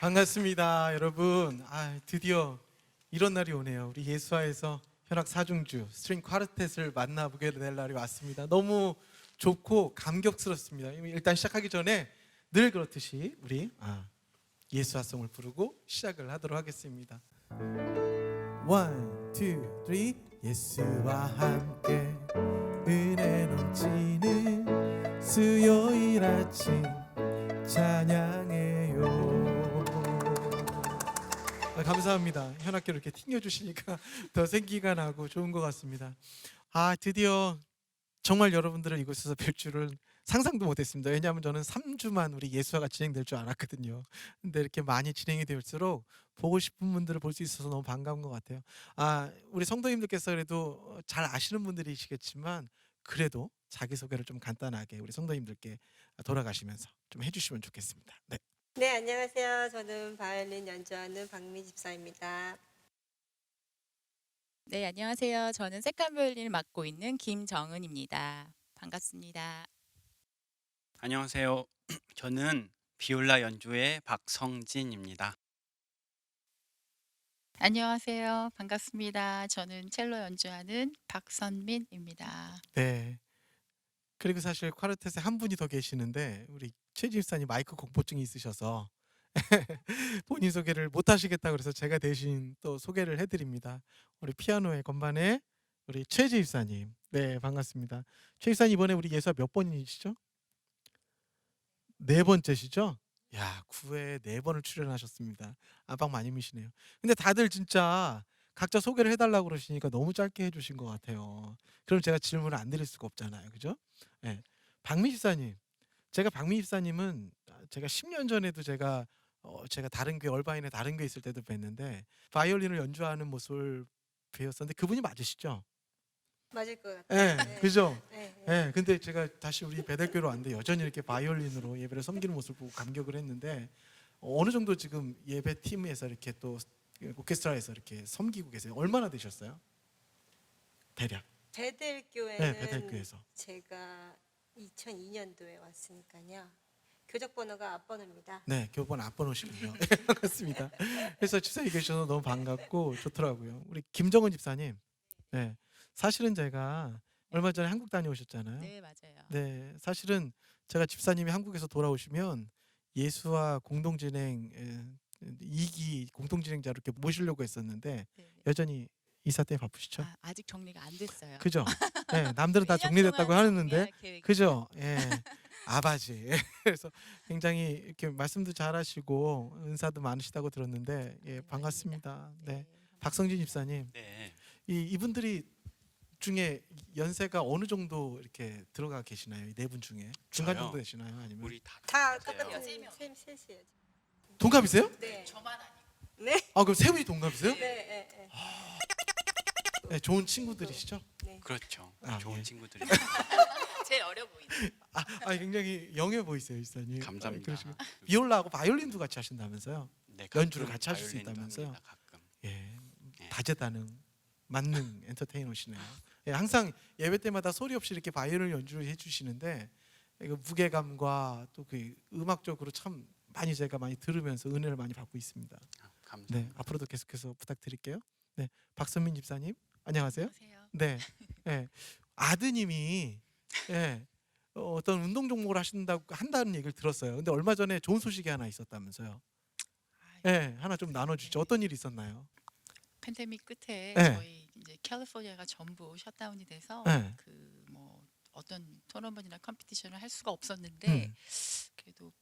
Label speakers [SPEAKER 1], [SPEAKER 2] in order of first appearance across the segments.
[SPEAKER 1] 반갑습니다, 여러분. 아, 드디어 이런 날이 오네요. 우리 예수와에서 현악 사중주 스트링 쿼르텟을 만나보게 될 날이 왔습니다. 너무 좋고 감격스럽습니다. 일단 시작하기 전에 늘 그렇듯이 우리 아, 예수와송을 부르고 시작을 하도록 하겠습니다. One, two, three. 예수와 함께 은혜 넘치는 수요일 아침 찬양 감사합니다. 현악기로 이렇게 튕겨주시니까 더 생기가 나고 좋은 것 같습니다. 아 드디어 정말 여러분들을 이곳에서 뵐 줄은 상상도 못했습니다. 왜냐하면 저는 3주만 우리 예수화가 진행될 줄 알았거든요. 근데 이렇게 많이 진행이 될수록 보고 싶은 분들을 볼 수 있어서 너무 반가운 것 같아요. 아 우리 성도님들께서 그래도 잘 아시는 분들이시겠지만 그래도 자기 소개를 좀 간단하게 우리 성도님들께 돌아가시면서 좀 해주시면 좋겠습니다. 네.
[SPEAKER 2] 네, 안녕하세요. 저는 바이올린 연주하는 박미 집사입니다.
[SPEAKER 3] 네, 안녕하세요. 저는 색감 바이올린을 맡고 있는 김정은입니다. 반갑습니다.
[SPEAKER 4] 안녕하세요. 저는 비올라 연주의 박성진입니다.
[SPEAKER 3] 안녕하세요. 반갑습니다. 저는 첼로 연주하는 박선민입니다.
[SPEAKER 1] 네. 그리고 사실 쿼르텟에 한 분이 더 계시는데 우리 최 집사님 마이크 공포증이 있으셔서 본인 소개를 못 하시겠다 그래서 제가 대신 또 소개를 해드립니다. 우리 피아노의 건반에 우리 최 집사님. 네 반갑습니다. 최 집사님 이번에 우리 예수와 몇 번이시죠? 네 번째시죠? 야 9회에 네 번을 출연하셨습니다. 안방 많이 미시네요. 근데 다들 진짜 각자 소개를 해달라고 그러시니까 너무 짧게 해주신 것 같아요. 그럼 제가 질문을 안 드릴 수가 없잖아요. 그죠? 예. 박미 집사님. 제가 박미 집사님은 제가 10년 전에도 제가 어, 제가 다른 교회 얼바인의 다른 교회 있을 때도 뵀는데 바이올린을 연주하는 모습을 배웠었는데 그분이 맞으시죠?
[SPEAKER 2] 맞을 것
[SPEAKER 1] 예.
[SPEAKER 2] 같아요. 네.
[SPEAKER 1] 그죠?
[SPEAKER 2] 네, 네.
[SPEAKER 1] 예. 근데 제가 다시 우리 배달교로 왔는데 여전히 이렇게 바이올린으로 예배를 섬기는 모습을 보고 감격을 했는데 어, 어느 정도 지금 예배 팀에서 이렇게 또 오케스트라에서 이렇게 섬기고 계세요? 얼마나 되셨어요? 대략.
[SPEAKER 2] 베델
[SPEAKER 1] 네,
[SPEAKER 2] 교회는
[SPEAKER 1] 베델교에서.
[SPEAKER 2] 제가 2002년도에 왔으니까요. 교적 번호가 앞번호입니다.
[SPEAKER 1] 네, 교번 앞번호시군요. 네, 반갑습니다. 그래서 집사님 계셔서 너무 반갑고 좋더라고요. 우리 김정은 집사님. 네, 사실은 제가 얼마 전에 한국 다녀오셨잖아요.
[SPEAKER 3] 네, 맞아요.
[SPEAKER 1] 네, 사실은 제가 집사님이 한국에서 돌아오시면 예수와 공동진행 2기 공동진행자로 이렇게 모시려고 했었는데
[SPEAKER 3] 네.
[SPEAKER 1] 여전히 이사 때문에 바쁘시죠?
[SPEAKER 3] 아, 아직 정리가 안 됐어요.
[SPEAKER 1] 그죠? 네, 남들은 다
[SPEAKER 3] 1년
[SPEAKER 1] 정리됐다고 하는데 그죠? 예. 아바지. 그래서 굉장히 이렇게 말씀도 잘하시고 은사도 많으시다고 들었는데 예,
[SPEAKER 3] 네,
[SPEAKER 1] 반갑습니다. 네.
[SPEAKER 3] 네.
[SPEAKER 1] 박성진 집사님,
[SPEAKER 4] 네.
[SPEAKER 1] 이 이분들이 중에 연세가 어느 정도 이렇게 들어가 계시나요? 이네분 중에 중간
[SPEAKER 4] 저요?
[SPEAKER 1] 정도 되시나요? 아니면
[SPEAKER 4] 우리 다
[SPEAKER 2] 다
[SPEAKER 4] 똑같아요.
[SPEAKER 2] 똑같은
[SPEAKER 3] 세 명.
[SPEAKER 2] 셈 셋이에요.
[SPEAKER 1] 동갑이세요?
[SPEAKER 2] 네.
[SPEAKER 3] 저만 아니고.
[SPEAKER 2] 네.
[SPEAKER 1] 아 그럼 세 분이 동갑이세요?
[SPEAKER 2] 네, 네, 네.
[SPEAKER 1] 네, 좋은 친구들이시죠?
[SPEAKER 4] 그렇죠.
[SPEAKER 1] 아,
[SPEAKER 4] 좋은
[SPEAKER 1] 예.
[SPEAKER 4] 친구들이
[SPEAKER 3] 제일 어려 보이네.
[SPEAKER 1] 아, 아 굉장히 영해 보이세요, 집사님.
[SPEAKER 4] 감사합니다.
[SPEAKER 1] 아, 그러시고 비올라하고 바이올린도 같이 하신다면서요?
[SPEAKER 4] 네,
[SPEAKER 1] 연주를 같이 하실 수
[SPEAKER 4] 바이올린도
[SPEAKER 1] 있다면서요?
[SPEAKER 4] 합니다, 가끔.
[SPEAKER 1] 예,
[SPEAKER 4] 예.
[SPEAKER 1] 다재다능 만능 엔터테이너시네요. 예, 항상 예배 때마다 소리 없이 이렇게 바이올린 연주를 해주시는데 그 무게감과 또 그 음악적으로 참 많이 제가 많이 들으면서 은혜를 많이 받고 있습니다.
[SPEAKER 4] 아, 감사합니다.
[SPEAKER 1] 네, 앞으로도 계속해서 부탁드릴게요. 네, 박선민 집사님 안녕하세요.
[SPEAKER 3] 안녕하세요.
[SPEAKER 1] 네, 예, 아드님이 예, 어, 어떤 운동 종목을 하신다고 한다는 얘기를 들었어요. 근데 얼마 전에 좋은 소식이 하나 있었다면서요.
[SPEAKER 3] 아,
[SPEAKER 1] 예, 하나 좀 나눠주죠. 어떤 일이 있었나요?
[SPEAKER 3] 팬데믹 끝에
[SPEAKER 1] 네.
[SPEAKER 3] 저희 이제 캘리포니아가 전부 셧다운이 돼서
[SPEAKER 1] 네.
[SPEAKER 3] 그 뭐 어떤 토너먼트나 컴피티션을 할 수가 없었는데
[SPEAKER 1] 음.
[SPEAKER 3] 그래도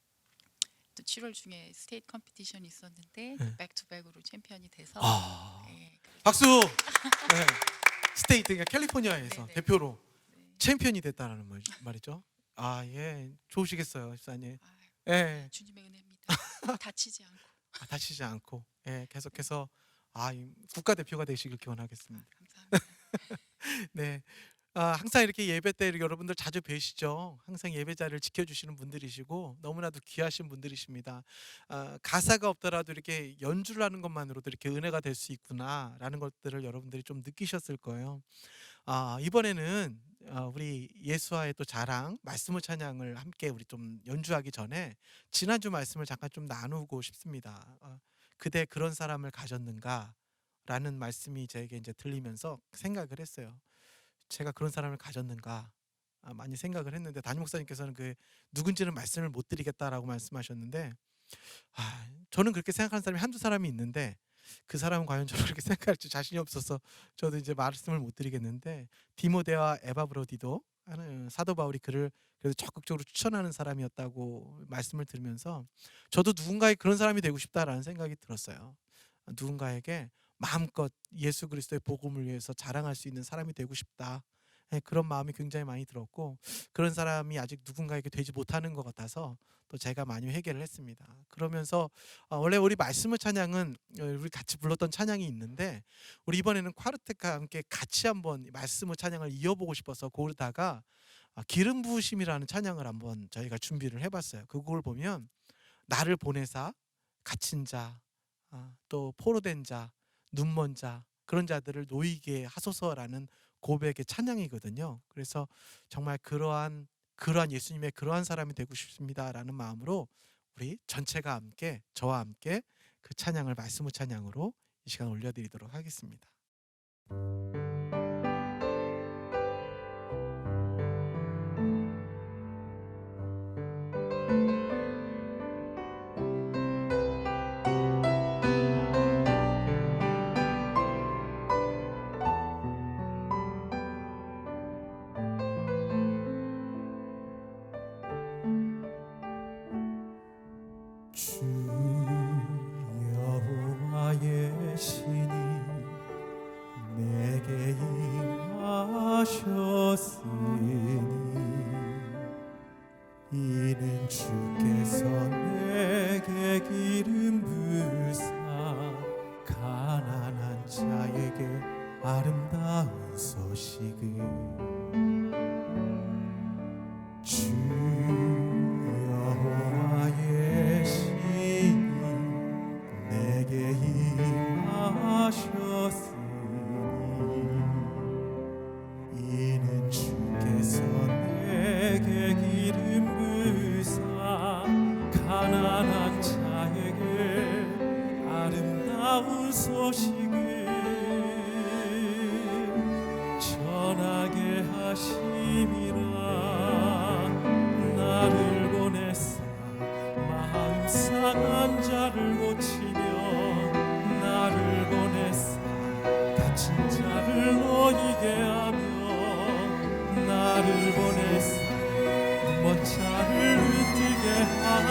[SPEAKER 3] 또 7월 중에 스테이트 컴피티션이 있었는데
[SPEAKER 1] 네.
[SPEAKER 3] 백투백으로 챔피언이 돼서
[SPEAKER 1] 아,
[SPEAKER 3] 예, 그래서
[SPEAKER 1] 박수. 네. 스테이트 그러니까 캘리포니아에서
[SPEAKER 3] 네네.
[SPEAKER 1] 대표로
[SPEAKER 3] 네.
[SPEAKER 1] 챔피언이 됐다는 말, 말이죠. 아, 예, 좋으시겠어요, 집사님.
[SPEAKER 3] 아,
[SPEAKER 1] 예,
[SPEAKER 3] 주님의 은혜입니다. 다치지 않고
[SPEAKER 1] 아, 다치지 않고, 예, 계속해서 아, 이 국가 대표가 되시길 기원하겠습니다.
[SPEAKER 3] 감사합니다.
[SPEAKER 1] 네. 아, 항상 이렇게 예배 때 여러분들 자주 뵈시죠. 항상 예배 자리를 지켜주시는 분들이시고 너무나도 귀하신 분들이십니다. 아, 가사가 없더라도 이렇게 연주를 하는 것만으로도 이렇게 은혜가 될 수 있구나라는 것들을 여러분들이 좀 느끼셨을 거예요. 아, 이번에는 어, 우리 예수와의 또 자랑 말씀의 찬양을 함께 우리 좀 연주하기 전에 지난주 말씀을 잠깐 좀 나누고 싶습니다. 어, 그대 그런 사람을 가졌는가라는 말씀이 저에게 이제 들리면서 생각을 했어요. 제가 그런 사람을 가졌는가 아, 많이 생각을 했는데 담임 목사님께서는 그 누군지는 말씀을 못 드리겠다라고 말씀하셨는데 아, 저는 그렇게 생각하는 사람이 한두 사람이 있는데 그 사람은 과연 저를 그렇게 생각할지 자신이 없어서 저도 이제 말씀을 못 드리겠는데 디모데와 에바 브로디도 하는 사도 바울이 그를 그래도 적극적으로 추천하는 사람이었다고 말씀을 들으면서 저도 누군가의 그런 사람이 되고 싶다라는 생각이 들었어요. 누군가에게 마음껏 예수 그리스도의 복음을 위해서 자랑할 수 있는 사람이 되고 싶다. 예, 그런 마음이 굉장히 많이 들었고 그런 사람이 아직 누군가에게 되지 못하는 것 같아서 또 제가 많이 회개를 했습니다. 그러면서 어, 원래 우리 말씀의 찬양은 어, 우리 같이 불렀던 찬양이 있는데 우리 이번에는 콰르텍과 함께 같이 한번 말씀의 찬양을 이어보고 싶어서 고르다가 아, 기름 부으심이라는 찬양을 한번 저희가 준비를 해봤어요. 그걸 보면 나를 보내사 갇힌 자, 아, 또 포로된 자, 눈먼 자 그런 자들을 놓이게 하소서라는 고백의 찬양이거든요. 그래서 정말 그러한 그러한 예수님의 그러한 사람이 되고 싶습니다라는 마음으로 우리 전체가 함께 저와 함께 그 찬양을 말씀의 찬양으로 이 시간 올려드리도록 하겠습니다.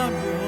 [SPEAKER 5] 하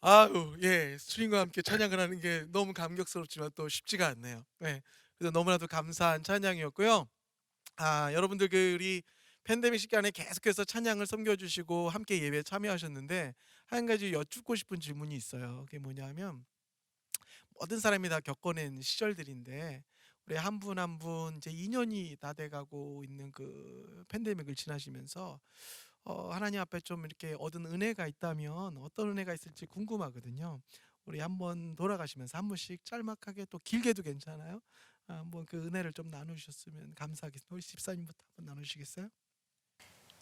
[SPEAKER 5] 아유,
[SPEAKER 1] 예, 스트링과 함께 찬양을 하는 게 너무 감격스럽지만 또 쉽지가 않네요. 네, 그래서 너무나도 감사한 찬양이었고요. 아, 여러분들 그 우리 팬데믹 시간에 계속해서 찬양을 섬겨주시고 함께 예배에 참여하셨는데 한 가지 여쭙고 싶은 질문이 있어요. 그게 뭐냐면 모든 사람이 다 겪어낸 시절들인데 우리 한 분 한분 이제 2년이 다 돼가고 있는 그 팬데믹을 지나시면서 어, 하나님 앞에 좀 이렇게 얻은 은혜가 있다면 어떤 은혜가 있을지 궁금하거든요. 우리 한번 돌아가시면서 한 분씩 짤막하게 또 길게도 괜찮아요. 아, 한번 그 은혜를 좀 나누셨으면 감사하겠습니다. 우리 집사님부터 한번 나누시겠어요?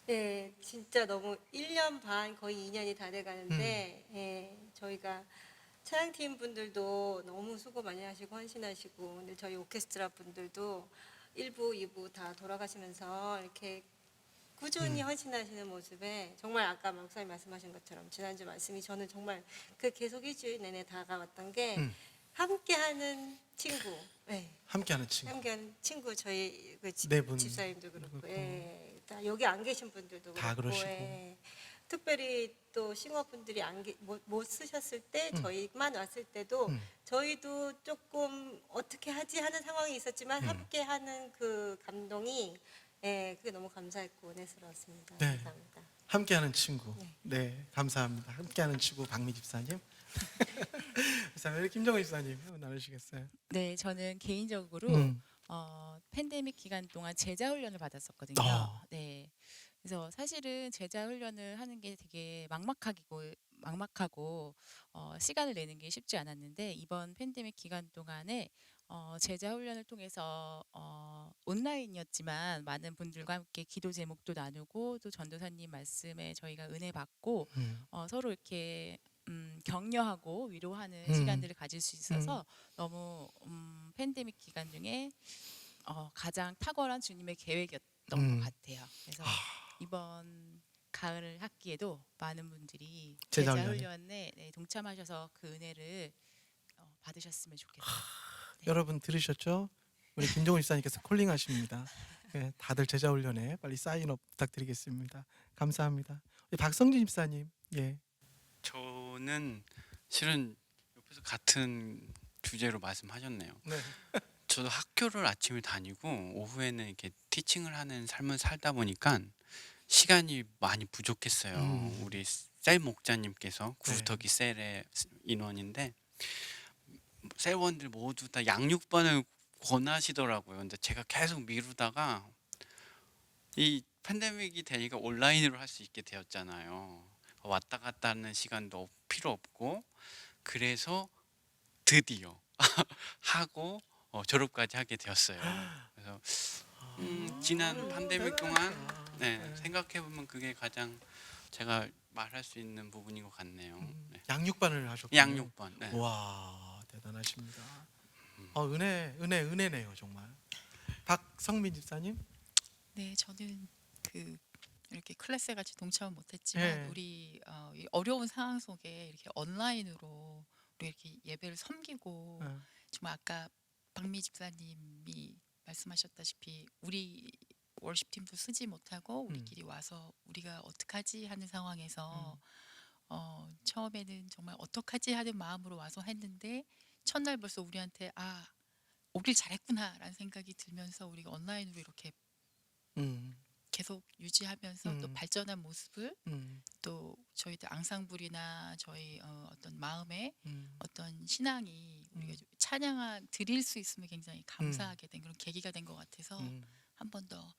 [SPEAKER 2] 네, 진짜 너무 1년 반 거의 2년이 다 돼가는데
[SPEAKER 1] 음.
[SPEAKER 2] 예, 저희가 차양팀 분들도 너무 수고 많이 하시고 헌신하시고 근데 저희 오케스트라 분들도 1부, 2부 다 돌아가시면서 이렇게 꾸준히
[SPEAKER 1] 음.
[SPEAKER 2] 헌신하시는 모습에 정말 아까 목사님 말씀하신 것처럼 지난주 말씀이 저는 정말 그 계속 일주일 내내 다가왔던 게
[SPEAKER 1] 음.
[SPEAKER 2] 함께하는 친구, 네,
[SPEAKER 1] 함께하는 친구.
[SPEAKER 2] 함께하는 친구 저희 그 집,
[SPEAKER 1] 네 분.
[SPEAKER 2] 집사님도 그렇고,
[SPEAKER 1] 그렇고.
[SPEAKER 2] 예, 다 여기 안 계신 분들도
[SPEAKER 1] 다
[SPEAKER 2] 그렇고,
[SPEAKER 1] 그러시고.
[SPEAKER 2] 예. 특별히 또 싱어분들이 안 계, 못, 못 쓰셨을 때
[SPEAKER 1] 음.
[SPEAKER 2] 저희만 왔을 때도
[SPEAKER 1] 음.
[SPEAKER 2] 저희도 조금 어떻게 하지 하는 상황이 있었지만
[SPEAKER 1] 음.
[SPEAKER 2] 함께하는 그 감동이 예, 그게 너무 감사했고 은혜스러웠습니다.
[SPEAKER 1] 네.
[SPEAKER 2] 감사합니다.
[SPEAKER 1] 함께하는 친구.
[SPEAKER 2] 네.
[SPEAKER 1] 네, 감사합니다. 함께하는 친구 박미 집사님. 그다음에 김정은 집사님 한번 나누시겠어요?
[SPEAKER 3] 네, 저는 개인적으로
[SPEAKER 1] 음.
[SPEAKER 3] 어, 팬데믹 기간 동안 제자 훈련을 받았었거든요.
[SPEAKER 1] 아.
[SPEAKER 3] 네. 그래서 사실은 제자 훈련을 하는 게 되게 막막하고 막막하고 어, 시간을 내는 게 쉽지 않았는데 이번 팬데믹 기간 동안에 어, 제자 훈련을 통해서 어, 온라인이었지만 많은 분들과 함께 기도 제목도 나누고 또 전도사님 말씀에 저희가 은혜 받고
[SPEAKER 1] 음.
[SPEAKER 3] 어, 서로 이렇게 음, 격려하고 위로하는
[SPEAKER 1] 음.
[SPEAKER 3] 시간들을 가질 수 있어서 너무 음, 팬데믹 기간 중에 어, 가장 탁월한 주님의 계획이었던
[SPEAKER 1] 음.
[SPEAKER 3] 것 같아요. 그래서
[SPEAKER 1] 아,
[SPEAKER 3] 이번 가을 학기에도 많은 분들이
[SPEAKER 1] 제자
[SPEAKER 3] 제자
[SPEAKER 1] 훈련에.
[SPEAKER 3] 훈련에 네, 동참하셔서 그 은혜를 어, 받으셨으면 좋겠어요. 네.
[SPEAKER 1] 여러분 들으셨죠? 우리 김정은 집사님께서 콜링하십니다. 네, 다들 제자 훈련에 빨리 사인업 부탁드리겠습니다. 감사합니다. 박성진 집사님, 예,
[SPEAKER 4] 저는 실은 옆에서 같은 주제로 말씀하셨네요.
[SPEAKER 1] 네,
[SPEAKER 4] 저도 학교를 아침에 다니고 오후에는 이렇게 티칭을 하는 삶을 살다 보니까 시간이 많이 부족했어요.
[SPEAKER 1] 음.
[SPEAKER 4] 우리 셀 목자님께서
[SPEAKER 1] 네.
[SPEAKER 4] 구스터기 셀의 인원인데 셀원들 모두 다 양육반을 권하시더라고요. 근데 제가 계속 미루다가 이 팬데믹이 되니까 온라인으로 할 수 있게 되었잖아요. 왔다 갔다 하는 시간도 없- 필요 없고 그래서 드디어 하고 어, 졸업까지 하게 되었어요. 그래서 음, 지난 팬데믹 동안
[SPEAKER 1] 아,
[SPEAKER 4] 네, 생각해 보면 그게 가장 제가 말할 수 있는 부분인 것 같네요.
[SPEAKER 1] 음,
[SPEAKER 4] 네.
[SPEAKER 1] 양육반을 하셨고
[SPEAKER 4] 양육반. 네.
[SPEAKER 1] 와 대단하십니다. 어, 은혜 은혜 은혜네요 정말. 박성민 집사님,
[SPEAKER 6] 네, 저는 그 이렇게 클래스에 같이 동참은 못했지만
[SPEAKER 1] 예.
[SPEAKER 6] 우리 어, 이 어려운 상황 속에 이렇게 온라인으로 우리 이렇게 예배를 섬기고
[SPEAKER 1] 어,
[SPEAKER 6] 정말 아까 박미 집사님이 말씀하셨다시피 우리 월십 팀도 쓰지 못하고 우리끼리 와서 우리가 어떡하지 하는 상황에서 어, 처음에는 정말 어떡하지 하는 마음으로 와서 했는데 첫날 벌써 우리한테 아 오길 잘했구나라는 생각이 들면서 우리가 온라인으로 이렇게
[SPEAKER 1] 음,
[SPEAKER 6] 계속 유지하면서 또
[SPEAKER 1] 음.
[SPEAKER 6] 발전한 모습을
[SPEAKER 1] 음,
[SPEAKER 6] 또 저희들 앙상블이나 저희 어, 어떤 마음의
[SPEAKER 1] 음,
[SPEAKER 6] 어떤 신앙이 우리가
[SPEAKER 1] 음.
[SPEAKER 6] 좀 찬양한 드릴 수 있으면 굉장히 감사하게 된 그런 계기가 된 것 같아서
[SPEAKER 1] 음.
[SPEAKER 6] 한번 더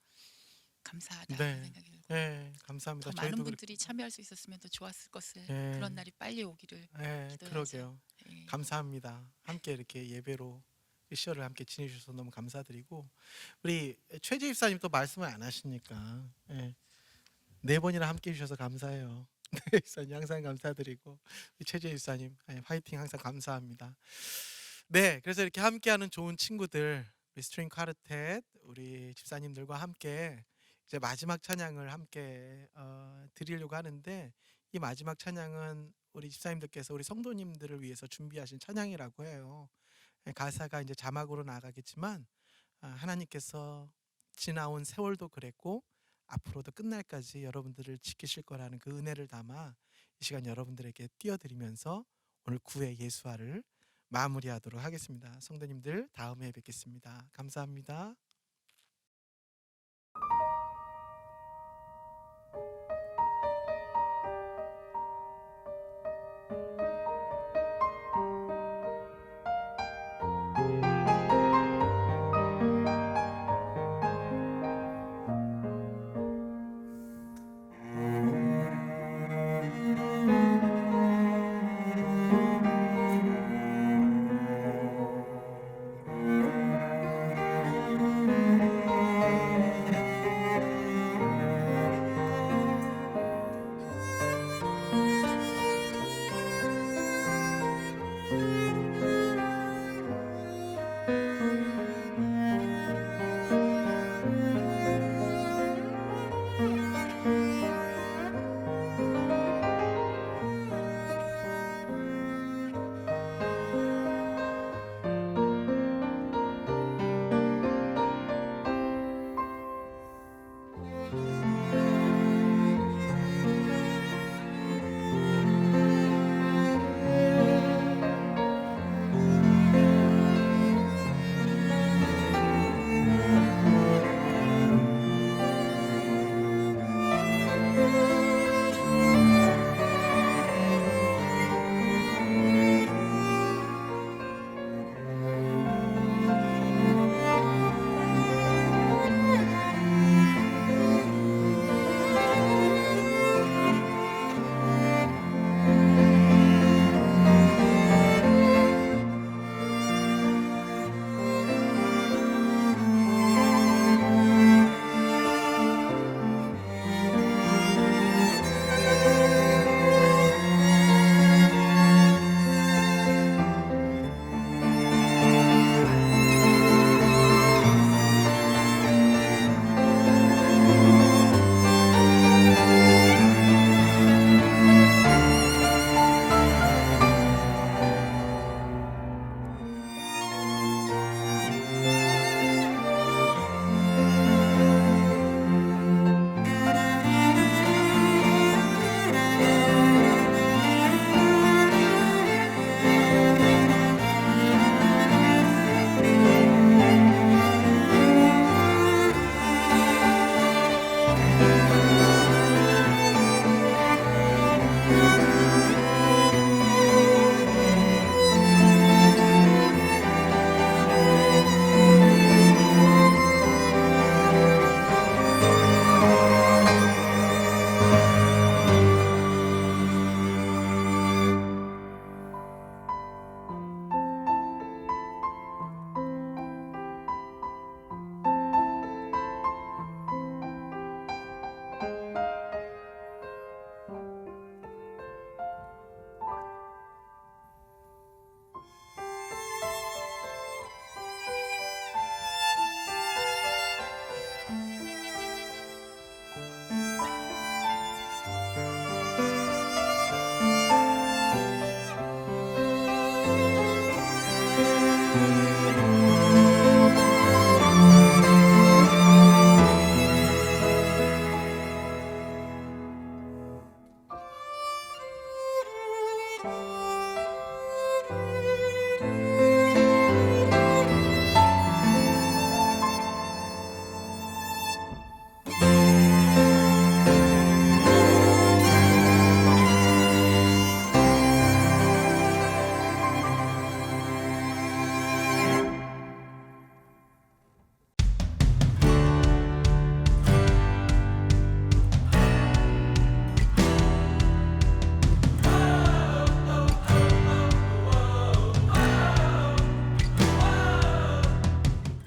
[SPEAKER 6] 감사하다 는
[SPEAKER 1] 네.
[SPEAKER 6] 생각이 들고
[SPEAKER 1] 예, 감사합니다.
[SPEAKER 6] 더 많은
[SPEAKER 1] 저희도
[SPEAKER 6] 분들이 참여할 수 있었으면 더 좋았을 것을
[SPEAKER 1] 예.
[SPEAKER 6] 그런 날이 빨리 오기를
[SPEAKER 1] 예,
[SPEAKER 6] 기도해야죠.
[SPEAKER 1] 그러게요.
[SPEAKER 6] 예.
[SPEAKER 1] 감사합니다. 함께 이렇게 예배로 이 시절을 함께 지내주셔서 너무 감사드리고 우리 최재 입사님 또 말씀을 안 하시니까 예. 네 번이나 함께 해주셔서 감사해요. 네, 입사님 항상 감사드리고 우리 최재 입사님 예, 화이팅 항상 감사합니다. 네, 그래서 이렇게 함께하는 좋은 친구들 우리 스트링 카르텟 우리 집사님들과 함께 이제 마지막 찬양을 함께 어, 드리려고 하는데 이 마지막 찬양은 우리 집사님들께서 우리 성도님들을 위해서 준비하신 찬양이라고 해요. 예, 가사가 이제 자막으로 나가겠지만 아, 하나님께서 지나온 세월도 그랬고 앞으로도 끝날까지 여러분들을 지키실 거라는 그 은혜를 담아 이 시간 여러분들에게 띄워드리면서 오늘 구회 예수화를 마무리하도록 하겠습니다. 성도님들 다음에 뵙겠습니다. 감사합니다. thank you